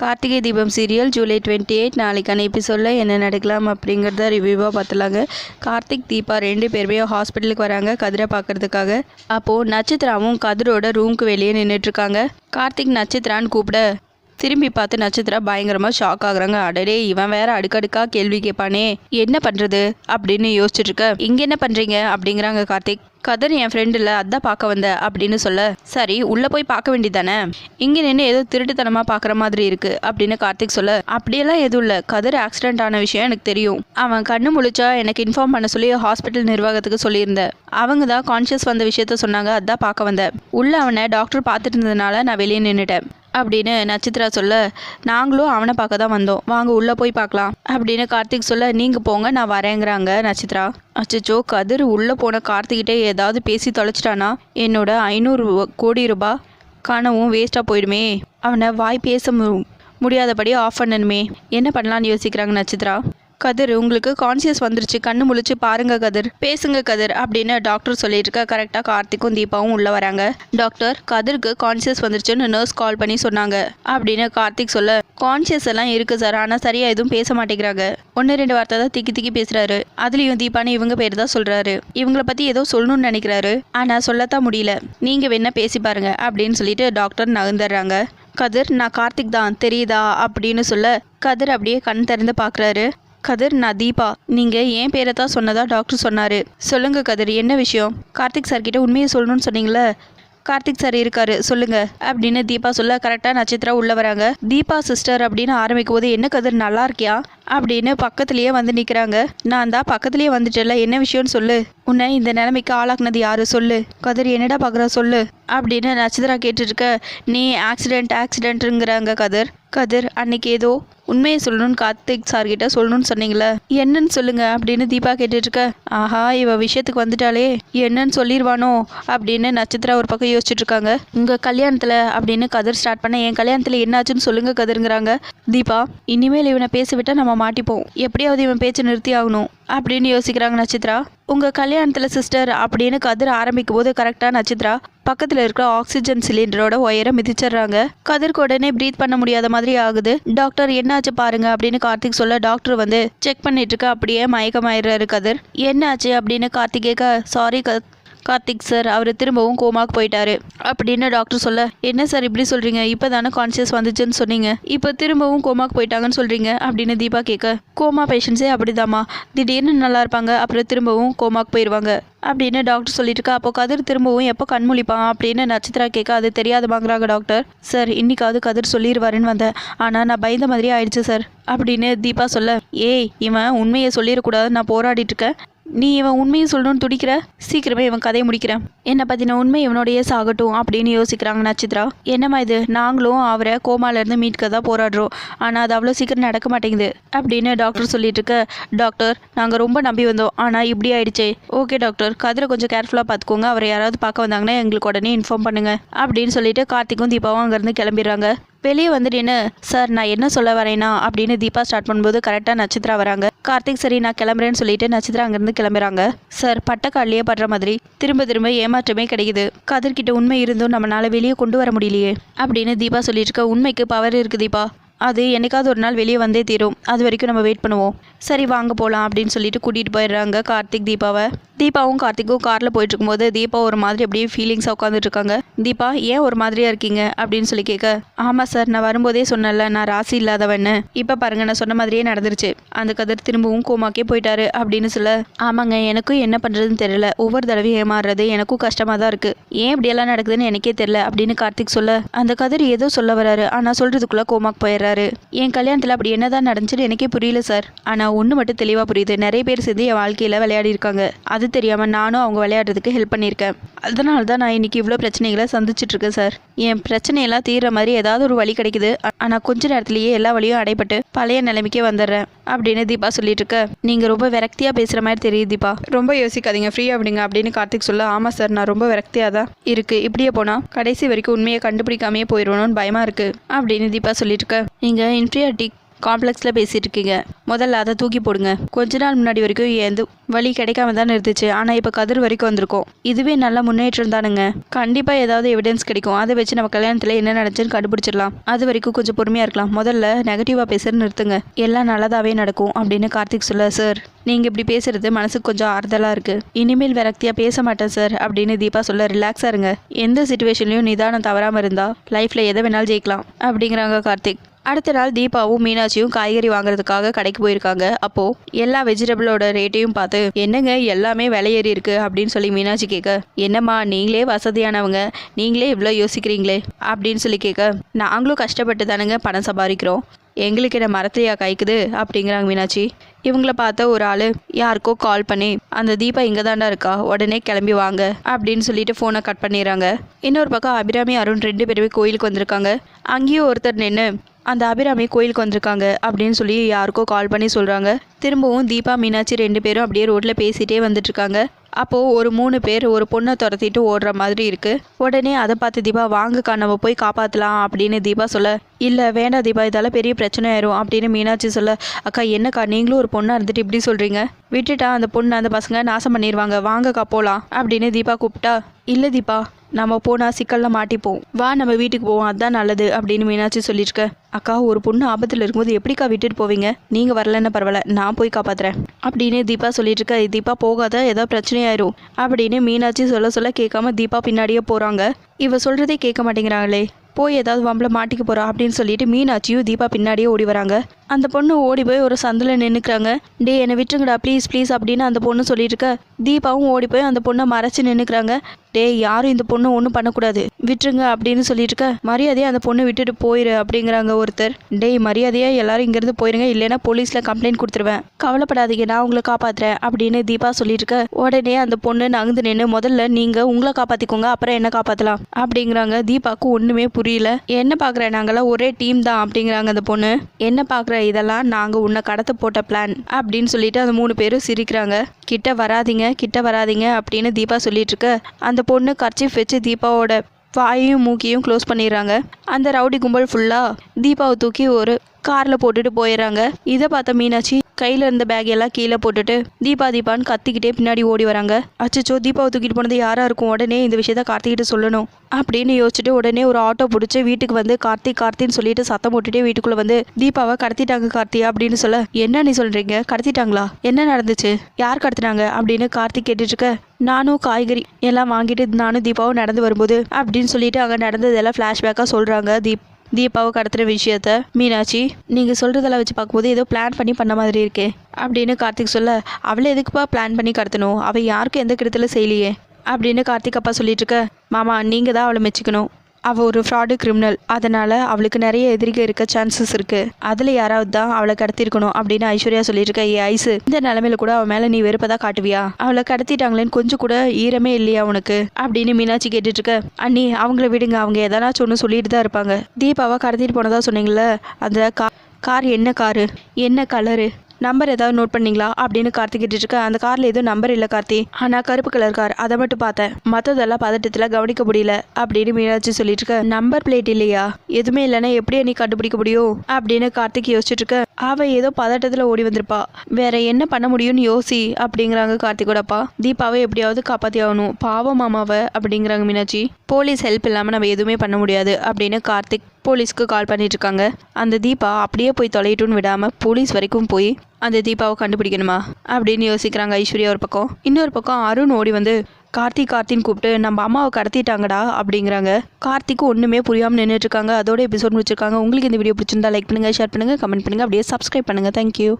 Karthigai Deepam serial July twenty eight. நாளைக்கான எபிசோடில் என்ன நடக்கலாம் அப்படிங்கிறத ரிவ்யூவாக பார்த்துலாங்க கார்த்திக் தீபா ரெண்டு பேருமே ஹாஸ்பிட்டலுக்கு வராங்க. கதிரை பார்க்கறதுக்காக அப்போது நட்சத்திராவும் கதிரோட ரூமுக்கு வெளியே நின்றுட்டுருக்காங்க கார்த்திக் நட்சத்திரான்னு கூப்பிட. திரும்பி பார்த்து நட்சத்திரா பயங்கரமாக ஷாக் ஆகுறாங்க. அடடே இவன் வேற அடுக்கடுக்கா கேள்வி கேட்பானே. என்ன பண்ணுறது அப்படின்னு யோசிச்சுட்டு இருக்க. இங்கே என்ன பண்ணுறீங்க அப்படிங்கிறாங்க கார்த்திக். கதர் என் ஃப்ரெண்டில் அதான் பார்க்க வந்த அப்படின்னு சொல்ல. சரி உள்ளே போய் பார்க்க வேண்டியதானே இங்கே நின்று ஏதோ திருட்டுத்தனமாக பார்க்குற மாதிரி இருக்கு அப்படின்னு கார்த்திக் சொல்ல. அப்படியெல்லாம் எதுவும் இல்லை. கதர் ஆக்சிடென்ட் ஆன விஷயம் எனக்கு தெரியும். அவன் கண்ணு முழிச்சா எனக்கு இன்ஃபார்ம் பண்ண சொல்லி ஹாஸ்பிட்டல் நிர்வாகத்துக்கு சொல்லியிருந்தேன் அவங்க தான் கான்ஷியஸ் வந்த விஷயத்த சொன்னாங்க அதான் பார்க்க வந்தேன் உள்ளே அவனை டாக்டர் பார்த்துட்டு இருந்ததுனால நான் வெளியே நின்றுட்டேன் அப்படின்னு நட்சத்திரா சொல்ல நாங்களும் அவனை பார்க்க தான் வந்தோம். வாங்க உள்ளே போய் பார்க்கலாம். அப்படின்னு கார்த்திக் சொல்ல நீங்கள் போங்க நான் வரேங்கிறாங்க நட்சத்திரா. அச்சச்சோ கதிர் உள்ளே போன கார்த்திகிட்டே ஏதாவது பேசி தொலைச்சிட்டானா? என்னோட ஐநூறு கோடி ரூபாய் கனவும் வேஸ்ட்டாக போயிடுமே. அவனை வாய் பேச மு- முடியாதபடி ஆஃப் பண்ணணுமே. என்ன பண்ணலான்னு யோசிக்கிறாங்க நட்சத்திரா? கதிர் உங்களுக்கு கான்சியஸ் வந்துருச்சு. கண்ணு முழிச்சு பாருங்க கதிர். பேசுங்க கதிர் அப்படின்னு டாக்டர் சொல்லியிருக்க. கரெக்டாக கார்த்திக்கும் தீபாவும் உள்ள வராங்க. டாக்டர் கதிருக்கு கான்சியஸ் வந்துருச்சுன்னு நர்ஸ் கால் பண்ணி சொன்னாங்க. அப்படின்னு கார்த்திக் சொல்ல கான்சியஸ் எல்லாம் இருக்கு சார் ஆனால் சரியா எதுவும் பேச மாட்டேங்கிறாங்க. ஒன்று ரெண்டு வார்த்தை தான் திக்கி திக்கி பேசுறாரு. அதுலயும் தீபான்னு இவங்க பேர் தான் சொல்றாரு. இவங்கள பத்தி ஏதோ சொல்லணும்னு நினைக்கிறாரு. ஆனால் சொல்லத்தான் முடியல. நீங்க வேணா பேசி பாருங்க அப்படின்னு சொல்லிட்டு டாக்டர் நகர்ந்துடுறாங்க. கதிர் நான் கார்த்திக் தான் தெரியுதா? அப்படின்னு சொல்ல கதிர் அப்படியே கண் திறந்து பார்க்குறாரு கதிர் நான் தீபா. நீங்கள் ஏன் பேரை தான் சொன்னதா டாக்டர் சொன்னார். சொல்லுங்கள் கதிர் என்ன விஷயம்? கார்த்திக் சார் கிட்ட உண்மையை சொல்லணும்னு சொன்னீங்களே? கார்த்திக் சார் இருக்காரு சொல்லுங்க. அப்படின்னு தீபா சொல்ல கரெக்டாக நட்சத்திரா உள்ள வராங்க. தீபா சிஸ்டர் அப்படின்னு ஆரம்பிக்கும் போது என்ன கதிர் நல்லா இருக்கியா? அப்படின்னு பக்கத்துலயே வந்து நிற்கிறாங்க நான் தான் பக்கத்துலயே வந்துட்டேல என்ன விஷயம்னு சொல்லு? உன்னை இந்த நிலைமைக்கு ஆளாக்குனது யாரு? சொல்லு. கதிர் என்னடா பாக்குற? சொல்லு. அப்படின்னு நட்சத்திரா கேட்டுருக்க நீ ஆக்சிடென்ட் ஆக்சிடென்ட்டுங்கிறாங்க கதிர். கதிர் அன்னைக்கு ஏதோ உண்மையை சொல்லணும்னு கார்த்திக் சார் கிட்ட சொல்லணும்னு சொன்னீங்களே என்னன்னு சொல்லுங்க அப்படின்னு தீபா கேட்டுட்டு இருக்க ஆஹா இவ விஷயத்துக்கு வந்துட்டாலே என்னன்னு சொல்லிடுவானோ அப்படின்னு நட்சத்திரா ஒரு பக்கம் யோசிச்சுட்டு இருக்காங்க உங்க கல்யாணத்துல அப்படின்னு கதிர் ஸ்டார்ட் பண்ண என் கல்யாணத்துல என்னாச்சுன்னு சொல்லுங்க கதிருங்கிறாங்க. தீபா இனிமேல் இவனை பேச விட்டா நம்ம மாட்டிப்போம். எப்படியாவது இவன் பேச்சு நிறுத்தி ஆகணும். அப்படின்னு யோசிக்கிறாங்க நட்சத்திரா. உங்கள் கல்யாணத்தில் சிஸ்டர் அப்படின்னு கதிர் ஆரம்பிக்கும் போது கரெக்டாக நட்சத்திரா பக்கத்தில் இருக்கிற ஆக்சிஜன் சிலிண்டரோட ஒயரை மிதிச்சிடுறாங்க. கதிர்க்கு உடனே ப்ரீத் பண்ண முடியாத மாதிரி ஆகுது. டாக்டர் என்னாச்சு பாருங்க அப்படின்னு கார்த்திக் சொல்ல டாக்டர் வந்து செக் பண்ணிட்டு இருக்க அப்படியே மயக்கமாயிடுறாரு கதிர். என்னாச்சு? அப்படின்னு கார்த்திக் கேட்க சாரி கார்த்திக் சார் அவர் திரும்பவும் கோமாக்கு போயிட்டாரு. அப்படின்னு டாக்டர் சொல்ல என்ன சார் இப்படி சொல்றீங்க? இப்போ தானே கான்சியஸ் வந்துச்சுன்னு சொன்னீங்க. இப்போ திரும்பவும் கோமாக்கு போயிட்டாங்கன்னு சொல்றீங்க? அப்படின்னு தீபா கேட்க கோமா பேஷண்ட்ஸே அப்படிதாம்மா. திடீர்னு நல்லா இருப்பாங்க அப்புறம் திரும்பவும் கோமாக்கு போயிடுவாங்க அப்படின்னு டாக்டர் சொல்லிட்டு இருக்கா அப்போ கதிர் திரும்பவும் எப்போ கண்முழிப்பான் அப்படின்னு நட்சத்திரா கேட்க அது தெரியாதுமாங்கிறாங்க டாக்டர் சார் இன்னைக்காவது கதிர் சொல்லிடுவாருன்னு வந்தேன். ஆனால் நான் பயந்த மாதிரி ஆயிடுச்சு சார். அப்படின்னு தீபா சொல்ல ஏய் இவன் உண்மையை சொல்லிடக்கூடாது நான் போராடிட்டு இருக்கேன். நீ இவன் உண்மையை சொல்லணும்னு துடிக்கிற? சீக்கிரமே இவன் கதையை முடிக்கிறேன் என்னை பற்றின உண்மை இவனோடையே சாகட்டும் அப்படின்னு யோசிக்கிறாங்க நட்சத்திரா. என்னம்மா இது? நாங்களும் அவரை கோமாலேருந்து மீட்க தான் போராடுறோம். ஆனால் அது அவ்வளோ சீக்கிரம் நடக்க மாட்டேங்குது அப்படின்னு டாக்டர் சொல்லிட்டு இருக்க. டாக்டர் நாங்கள் ரொம்ப நம்பி வந்தோம். ஆனால் இப்படி ஆயிடுச்சே. ஓகே டாக்டர் கதிரை கொஞ்சம் கேர்ஃபுல்லாக பார்த்துக்கோங்க. அவரை யாராவது பார்க்க வந்தாங்கன்னா எங்களுக்கு உடனே இன்ஃபார்ம் பண்ணுங்க அப்படின்னு சொல்லிட்டு கார்த்திக்கும் தீபாவும் அங்கேருந்து கிளம்பிடுறாங்க. வெளியே வந்துட்டு சார் நான் என்ன சொல்ல வரேனா? அப்படின்னு தீபா ஸ்டார்ட் பண்ணும்போது கரெக்டாக நட்சத்திரா வராங்க. கார்த்திக் சரி நான் கிளம்புறேன்னு சொல்லிட்டு நட்சத்திரம் அங்கேருந்து கிளம்புறாங்க. சார் பட்டக்காலியே படுற மாதிரி திரும்ப திரும்ப ஏமாற்றமே கிடைக்குது. கதிர்கிட்ட உண்மை இருந்தும் நம்மளால வெளியே கொண்டு வர முடியலையே அப்படின்னு தீபா சொல்லிட்டு இருக்க. உண்மைக்கு பவர் இருக்கு தீபா. அது என்னைக்காவது ஒரு நாள் வெளியே வந்தே தீரும். அது வரைக்கும் நம்ம வெயிட் பண்ணுவோம். சரி வாங்க போகலாம் அப்படின்னு சொல்லிட்டு கூட்டிகிட்டு போயிடுறாங்க கார்த்திக் தீபாவை. தீபாவும் கார்த்திக்கும் காரில் போயிட்டு இருக்கும்போது தீபா ஒரு மாதிரி அப்படியே ஃபீலிங்ஸாக உட்காந்துட்டு இருக்காங்க தீபா ஏன் ஒரு மாதிரியா இருக்கீங்க? அப்படின்னு சொல்லி கேட்க ஆமாம் சார் நான் வரும்போதே சொன்னேன்ல நான் ராசி இல்லாதவன்னு. இப்போ பாருங்க நான் சொன்ன மாதிரியே நடந்துருச்சு. அந்த கதிர் திரும்பவும் கோமாக்கே போயிட்டாரு அப்படின்னு சொல்ல ஆமாங்க எனக்கும் என்ன பண்ணுறதுன்னு தெரியல. ஒவ்வொரு தடவையும் ஏமாறுறது எனக்கும் கஷ்டமாக தான் இருக்குது ஏன் இப்படியெல்லாம் நடக்குதுன்னு எனக்கே தெரியல அப்படின்னு கார்த்திக் சொல்ல அந்த கதிர் ஏதோ சொல்ல வராரு. ஆனால் சொல்கிறதுக்குள்ளே கோமாக்கு போயிடுறாரு. என் கல்யாணத்தில் அப்படி என்னதான் நடந்துச்சுன்னு எனக்கே புரியல சார் ஆனால் ஒன்று மட்டும் தெளிவாக புரியுது. நிறைய பேர் சேர்ந்து என் வாழ்க்கையில் விளையாடி இருக்காங்க அது தெரியாமல் நானும் அவங்க விளையாடுறதுக்கு ஹெல்ப் பண்ணியிருக்கேன். அதனால தான் நான் இன்னைக்கு இவ்வளோ பிரச்சனைகளை சந்திச்சிட்ருக்கேன் சார் என் பிரச்சனையெல்லாம் தீர்ற மாதிரி ஏதாவது ஒரு வழி கிடைக்குது. ஆனால் கொஞ்ச நேரத்துலேயே எல்லா வழியும் அடைபட்டு பழைய நிலைமைக்கே வந்துடுறேன் அப்படின்னு தீபா சொல்லிட்டு இருக்க நீங்கள் ரொம்ப விரக்தியாக பேசுகிற மாதிரி தெரியுது தீபா. ரொம்ப யோசிக்காதீங்க ஃப்ரீயாக அப்படிங்க அப்படின்னு கார்த்திக் சொல்ல ஆமாம் சார் நான் ரொம்ப விரக்தியாக தான் இருக்குது இப்படியே போனால் கடைசி வரைக்கும் உண்மையை கண்டுபிடிக்காமையே போயிடணும்னு பயமாக இருக்குது அப்படின்னு தீபா சொல்லிட்டு இருக்க நீங்கள் இன்ஃப்ரியாட்டிக் காம்ப்ளெக்ஸில் பேசிகிட்டு இருக்கீங்க. முதல்ல அதை தூக்கி போடுங்க. கொஞ்ச நாள் முன்னாடி வரைக்கும் எந்த வழி கிடைக்காம தான் இருந்துச்சு ஆனால் இப்போ கதிர் வரைக்கும் வந்திருக்கோம். இதுவே நல்ல முன்னேற்றம் தானுங்க. கண்டிப்பாக ஏதாவது எவிடன்ஸ் கிடைக்கும். அதை வச்சு நம்ம கல்யாணத்தில் என்ன நடந்துச்சுன்னு கண்டுபிடிச்சிடலாம். அது வரைக்கும் கொஞ்சம் பொறுமையாக இருக்கலாம். முதல்ல நெகட்டிவாக பேசுகிற நிறுத்துங்க. எல்லாம் நல்லதாகவே நடக்கும் அப்படின்னு கார்த்திக் சொல்ல சார் நீங்கள் இப்படி பேசுறது மனசுக்கு கொஞ்சம் ஆறுதலாக இருக்குது இனிமேல் விரக்தியாக பேச மாட்டேன் சார் அப்படின்னு தீபா சொல்ல ரிலாக்ஸாக இருங்க. எந்த சுச்சுவேஷன்லையும் நிதானம் தவறாமல் இருந்தால் லைஃப்பில் எதை வேணாலும் ஜெயிக்கலாம் அப்படிங்கிறாங்க கார்த்திக். அடுத்த நாள் தீபாவும் மீனாட்சியும் காய்கறி வாங்குறதுக்காக கடைக்கு போயிருக்காங்க. அப்போ எல்லா வெஜிடபிளோட ரேட்டையும் பார்த்து என்னங்க எல்லாமே விலை இருக்கு அப்படின்னு சொல்லி மீனாட்சி கேட்க என்னம்மா நீங்களே வசதியானவங்க. நீங்களே இவ்வளோ யோசிக்கிறீங்களே அப்படின்னு சொல்லி கேட்க நாங்களும் கஷ்டப்பட்டு தானுங்க பணம் சம்பாதிக்கிறோம். எங்களுக்கு என்ன மரத்தையா காய்க்குது? அப்படிங்கிறாங்க மீனாட்சி. இவங்கள பார்த்த ஒரு ஆள் யாருக்கோ கால் பண்ணி அந்த தீபா இங்கே தாண்டா இருக்கா? உடனே கிளம்பி வாங்க அப்படின்னு சொல்லிட்டு ஃபோனை கட் பண்ணிடுறாங்க. இன்னொரு பக்கம் அபிராமி அருண் ரெண்டு பேருமே கோயிலுக்கு வந்திருக்காங்க. அங்கேயும் ஒருத்தர் நின்று அந்த அபிராமி கோயிலுக்கு வந்திருக்காங்க அப்படின்னு சொல்லி யாருக்கோ கால் பண்ணி சொல்கிறாங்க திரும்பவும் தீபா மீனாட்சி ரெண்டு பேரும் அப்படியே ரோட்டில் பேசிகிட்டே வந்துட்டுருக்காங்க. அப்போது ஒரு மூணு பேர் ஒரு பொண்ணை துரத்திட்டு ஓடுற மாதிரி இருக்குது உடனே அதை பார்த்து தீபா வாங்கக்கா நம்ம போய் காப்பாற்றலாம் அப்படின்னு தீபா சொல்ல இல்லை வேண்டாம் தீபா இதால் பெரிய பிரச்சனை ஆயிரும் அப்படின்னு மீனாட்சி சொல்ல அக்கா என்னக்கா நீங்களும் ஒரு பொண்ணாக இருந்துட்டு இப்படி சொல்கிறீங்க விட்டுட்டா அந்த பொண்ணு அந்த பசங்க நாசம் பண்ணிடுவாங்க வாங்கக்கா போகலாம் அப்படின்னு தீபா கூப்பிட்டா. இல்லை தீபா நம்ம போனால் சிக்கலில் மாட்டிப்போம். வா நம்ம வீட்டுக்கு போவோம். அதுதான் நல்லது அப்படின்னு மீனாட்சி சொல்லியிருக்க அக்கா ஒரு பொண்ணு ஆபத்தில் இருக்கும்போது எப்படிக்கா விட்டுட்டு போவீங்க? நீங்கள் வரலன்னு பரவாயில்ல நான் போய் காப்பாத்துறேன். அப்படின்னு தீபா சொல்லிட்டு இருக்க தீபா போகாத ஏதோ பிரச்சனையாயிரும். அப்படின்னு மீனாட்சி சொல்ல சொல்ல கேட்காம தீபா பின்னாடியே போகிறாங்க இவ சொல்கிறதே கேட்க மாட்டேங்கிறாங்களே. போய் ஏதாவது வம்பளை மாட்டிக்க போறா அப்படின்னு சொல்லிட்டு மீனாட்சியும் தீபா பின்னாடியே ஓடி வராங்க. அந்த பொண்ணு ஓடி போய் ஒரு சந்தில் நின்றுக்கிறாங்க டே என்னை விட்டுருங்கடா ப்ளீஸ் ப்ளீஸ் அப்படின்னு அந்த பொண்ணு சொல்லிட்டு இருக்க தீபாவும் ஓடி போய் அந்த பொண்ணை மறைச்சு நின்றுக்கிறாங்க டே யாரும் இந்த பொண்ணு ஒன்றும் பண்ணக்கூடாது. விட்டுருங்க அப்படின்னு சொல்லிட்டு இருக்க மரியாதையாக அந்த பொண்ணு விட்டுட்டு போயிரு அப்படிங்கிறாங்க ஒருத்தர். டேய் மரியாதையாக எல்லாரும் இங்கேருந்து போயிருங்க. இல்லைன்னா போலீஸில் கம்ப்ளைண்ட் கொடுத்துருவேன். கவலைப்படாதீங்க நான் உங்களை காப்பாத்துறேன் அப்படின்னு தீபா சொல்லிட்டு இருக்க உடனே அந்த பொண்ணு நகர்ந்து நின்று முதல்ல நீங்கள் உங்களை காப்பாற்றிக்கோங்க அப்புறம் என்ன காப்பாற்றலாம் அப்படிங்கிறாங்க. தீபாவுக்கு ஒன்றுமே புரியல என்ன பார்க்குற நாங்களாம் ஒரே டீம் தான் அப்படிங்கிறாங்க அந்த பொண்ணு. என்ன பார்க்குற இதெல்லாம் நாங்கள் உன்னை கடத்த போட்ட பிளான் அப்படின்னு சொல்லிட்டு அந்த மூணு பேரும் சிரிக்கிறாங்க. கிட்ட வராதீங்க கிட்ட வராதீங்க அப்படின்னு தீபா சொல்லிட்டு இருக்க. அந்த பொண்ணு கர்ச்சிஃப் வச்சு தீபாவோட வாயையும் மூக்கியும் க்ளோஸ் பண்ணிடுறாங்க. அந்த ரவுடி கும்பல் ஃபுல்லாக தீபாவை தூக்கி ஒரு காரில் போட்டுட்டு போயிடுறாங்க. இதை பார்த்த மீனாட்சி கையில் இருந்த பேக் எல்லாம் கீழே போட்டுட்டு தீபா தீபான்னு கத்திக்கிட்டே பின்னாடி ஓடி வராங்க. அச்சச்சோ தீபாவை தூக்கிட்டு போனது யாராக இருக்கும்? உடனே இந்த விஷயத்த கார்த்திகிட்ட சொல்லணும். அப்படின்னு யோசிச்சுட்டு உடனே ஒரு ஆட்டோ பிடிச்சி வீட்டுக்கு வந்து கார்த்திக் கார்த்தின்னு சொல்லிட்டு சத்தம் போட்டுட்டே வீட்டுக்குள்ளே வந்து தீபாவை கடத்திட்டாங்க கார்த்தி அப்படின்னு சொல்ல என்ன நீ சொல்கிறீங்க கடத்திட்டாங்களா? என்ன நடந்துச்சு? யார் கடத்தினாங்க? அப்படின்னு கார்த்திக் கேட்டுட்டு இருக்க நானும் காய்கறி எல்லாம் வாங்கிட்டு நானும் தீபாவும் நடந்து வரும்போது அப்படின்னு சொல்லிட்டு அங்கே நடந்ததெல்லாம் ஃப்ளாஷ்பேக்காக சொல்கிறாங்க தீப் தீபாவை கடத்துகிற விஷயத்த மீனாட்சி நீங்கள் சொல்கிறதெல்லாம் வச்சு பார்க்கும்போது ஏதோ பிளான் பண்ணி பண்ண மாதிரி இருக்கே. அப்படின்னு கார்த்திக் சொல்ல அவளை எதுக்குப்பா பிளான் பண்ணி கடத்தணும்? அவள் யாருக்கும் எந்த கிடத்துல செய்யலையே. அப்படின்னு கார்த்திக் அப்பா சொல்லிட்டு இருக்க மாமா நீங்கள் தான் அவளை மெச்சிக்கணும். அவள் ஒரு ஃப்ராடு கிரிமினல் அதனால் அவளுக்கு நிறைய எதிரிகள் இருக்க சான்சஸ் இருக்குது அதில் யாராவது தான் அவளை கடத்திருக்கணும் அப்படின்னு ஐஸ்வர்யா சொல்லிட்டு ஏ ஐஸு இந்த நிலமையில கூட அவள் மேலே நீ வெறுப்பதாக காட்டுவியா? அவளை கடத்திட்டாங்களேன்னு கொஞ்சம் கூட ஈரமே இல்லையா உனக்கு? அப்படின்னு மீனாட்சி கேட்டுட்டு இருக்க அண்ணி அவங்கள விடுங்க. அவங்க எதனாச்சும் ஒன்று சொல்லிட்டு தான் இருப்பாங்க. தீபாவை கடத்திட்டு போனதா சொன்னீங்களே அந்த கா கார் என்ன காரு? என்ன கலரு நம்பர் ஏதாவது நோட் பண்ணீங்களா? அப்படின்னு கார்த்தி கேட்டுட்டு இருக்க அந்த கார்ல எதுவும் நம்பர் இல்லை கார்த்தி. ஆனா கருப்பு கலர் கார் அதை மட்டும் பார்த்தேன். மற்றதெல்லாம் பதட்டத்தில் கவனிக்க முடியல. அப்படின்னு மீனாட்சி சொல்லிட்டு இருக்க நம்பர் பிளேட் இல்லையா? எதுவுமே இல்லைன்னா எப்படி நீ கண்டுபிடிக்க முடியும்? அப்படின்னு கார்த்திக் யோசிச்சுட்டு இருக்க அவ ஏதோ பதட்டத்தில் ஓடி வந்திருப்பா. வேற என்ன பண்ண முடியும்னு யோசி அப்படிங்கிறாங்க கார்த்திகோட அப்பா. தீபாவை எப்படியாவது காப்பாத்தி ஆகணும். பாவம் மாமாவை அப்படிங்கிறாங்க மீனாட்சி. போலீஸ் ஹெல்ப் இல்லாமல் நம்ம எதுவுமே பண்ண முடியாது அப்படின்னு கார்த்திக் போலீஸ்க்கு கால் பண்ணிட்டு இருக்காங்க அந்த தீபா அப்படியே போய் தொலையட்டும்னு விடாம போலீஸ் வரைக்கும் போய் அந்த தீபாவை கண்டுபிடிக்கணுமா? அப்படின்னு யோசிக்கிறாங்க ஐஸ்வர்யா ஒரு பக்கம். இன்னொரு பக்கம் அருண் ஓடி வந்து கார்த்திக் கார்த்தின்னு கூப்பிட்டு நம்ம அம்மாவை கடத்திட்டாங்கடா அப்படிங்கிறாங்க. கார்த்திக்கு ஒன்றுமே புரியாமல் நின்றுட்டு இருக்காங்க அதோட எபிசோட் முடிச்சிருக்காங்க. உங்களுக்கு இந்த வீடியோ பிடிச்சிருந்தா லைக் பண்ணுங்கள் ஷேர் பண்ணுங்கள் கமெண்ட் பண்ணுங்கள் அப்படியே சப்ஸ்கிரைப் பண்ணுங்கள் தேங்க்யூ